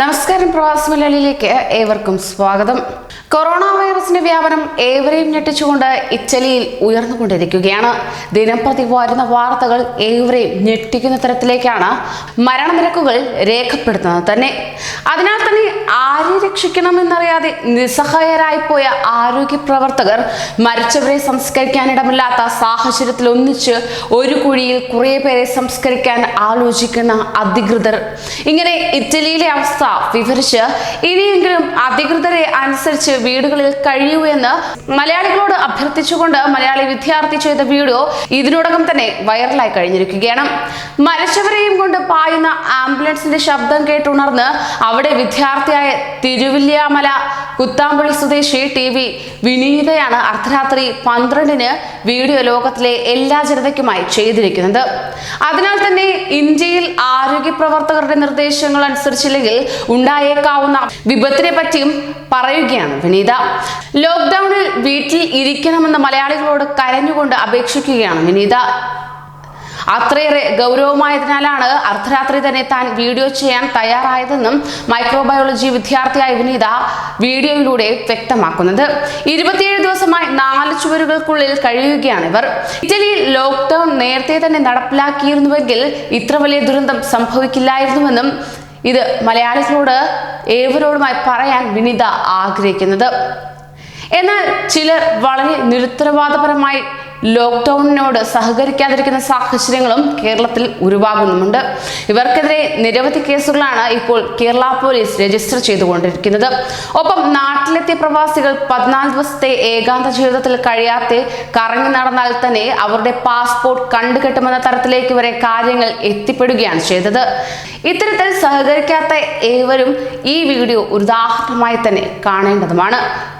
നമസ്കാരം പ്രവാസി മലയാളിയിലേക്ക് ഏവർക്കും സ്വാഗതം. കൊറോണ വൈറസിന്റെ വ്യാപനം ഏവരെയും ഞെട്ടിച്ചുകൊണ്ട് ഇറ്റലിയിൽ ഉയർന്നുകൊണ്ടിരിക്കുകയാണ്. ദിനംപ്രതി വരുന്ന വാർത്തകൾ ഏവരെയും ഞെട്ടിക്കുന്ന തരത്തിലേക്കാണ് മരണനിരക്കുകൾ രേഖപ്പെടുത്തുന്നത് തന്നെ. അതിനാൽ തന്നെ ആരെ രക്ഷിക്കണമെന്നറിയാതെ നിസ്സഹായരായി പോയ ആരോഗ്യ പ്രവർത്തകർ മരിച്ചവരെ സംസ്കരിക്കാനിടമില്ലാത്ത സാഹചര്യത്തിൽ ഒന്നിച്ച് ഒരു കുഴിയിൽ കുറേ പേരെ സംസ്കരിക്കാൻ ആലോചിക്കുന്ന അധികൃതർ. ഇങ്ങനെ ഇറ്റലിയിലെ അവസ്ഥ വിവരിച്ച് ഇനിയെങ്കിലും അധികൃതരെ അനുസരിച്ച് വീടുകളിൽ കഴിയൂ എന്ന് മലയാളികളോട് അഭ്യർത്ഥിച്ചുകൊണ്ട് മലയാളി വിദ്യാർത്ഥി ചെയ്ത വീഡിയോ ഇതിനോടകം തന്നെ വൈറലായി കഴിഞ്ഞിരിക്കുകയാണ്. മരിച്ചവരെയും കൊണ്ട് പായുന്ന ആംബുലൻസിന്റെ ശബ്ദം കേട്ടുണർന്ന് അവിടെ വിദ്യാർത്ഥിയായ തിരുവില്യാമല കുത്താമ്പള്ളി സ്വദേശി ടി വി വിനീതയാണ് അർദ്ധരാത്രി പന്ത്രണ്ടിന് വീഡിയോ ലോകത്തിലെ എല്ലാ ജനതയ്ക്കുമായി ചെയ്തിരിക്കുന്നത്. അതിനാൽ തന്നെ ഇന്ത്യയിൽ ആരോഗ്യ പ്രവർത്തകരുടെ നിർദ്ദേശങ്ങൾ അനുസരിച്ചില്ലെങ്കിൽ ഉണ്ടായേക്കാവുന്ന വിപത്തിനെ പറ്റിയും പറയുകയാണ് വിനീത. ലോക്ക്ഡൌണിൽ വീട്ടിൽ ഇരിക്കണമെന്ന് മലയാളികളോട് കരഞ്ഞുകൊണ്ട് അപേക്ഷിക്കുകയാണ് വിനീത. അത്രയേറെ ഗൗരവമായതിനാലാണ് അർദ്ധരാത്രി തന്നെ താൻ വീഡിയോ ചെയ്യാൻ തയ്യാറായതെന്നും മൈക്രോബയോളജി വിദ്യാർത്ഥിയായ വിനീത വീഡിയോയിലൂടെ വ്യക്തമാക്കുന്നത്. ഇരുപത്തിയേഴ് ദിവസമായി നാല് ചുവരുകൾക്കുള്ളിൽ കഴിയുകയാണ് ഇവർ. ഇറ്റലിയിൽ ലോക്ക്ഡൌൺ നേരത്തെ തന്നെ നടപ്പിലാക്കിയിരുന്നുവെങ്കിൽ ഇത്ര വലിയ ദുരന്തം സംഭവിക്കില്ലായിരുന്നുവെന്നും ഇത് മലയാളികളോട് ഏവരോടുമായി പറയാൻ വിനിത ആഗ്രഹിക്കുന്നത്. എന്നാൽ ചിലർ വളരെ നിരുത്തരവാദപരമായി ലോക്ക്ഡൌണിനോട് സഹകരിക്കാതിരിക്കുന്ന സാഹചര്യങ്ങളും കേരളത്തിൽ ഉരുവാകുന്നുമുണ്ട്. ഇവർക്കെതിരെ നിരവധി കേസുകളാണ് ഇപ്പോൾ കേരള പോലീസ് രജിസ്റ്റർ ചെയ്തുകൊണ്ടിരിക്കുന്നത്. ഒപ്പം നാട്ടിലെത്തിയ പ്രവാസികൾ പതിനാല് ദിവസത്തെ ഏകാന്ത ജീവിതത്തിൽ കഴിയാതെ കറങ്ങി നടന്നാൽ തന്നെ അവരുടെ പാസ്പോർട്ട് കണ്ടുകെട്ടുമെന്ന തരത്തിലേക്ക് വരെ കാര്യങ്ങൾ എത്തിപ്പെടുകയാണ് ചെയ്തത്. ഇത്തരത്തിൽ സഹകരിക്കാത്ത ഏവരും ഈ വീഡിയോ ഒരു ഉദാഹരണമായി തന്നെ കാണേണ്ടതുമാണ്.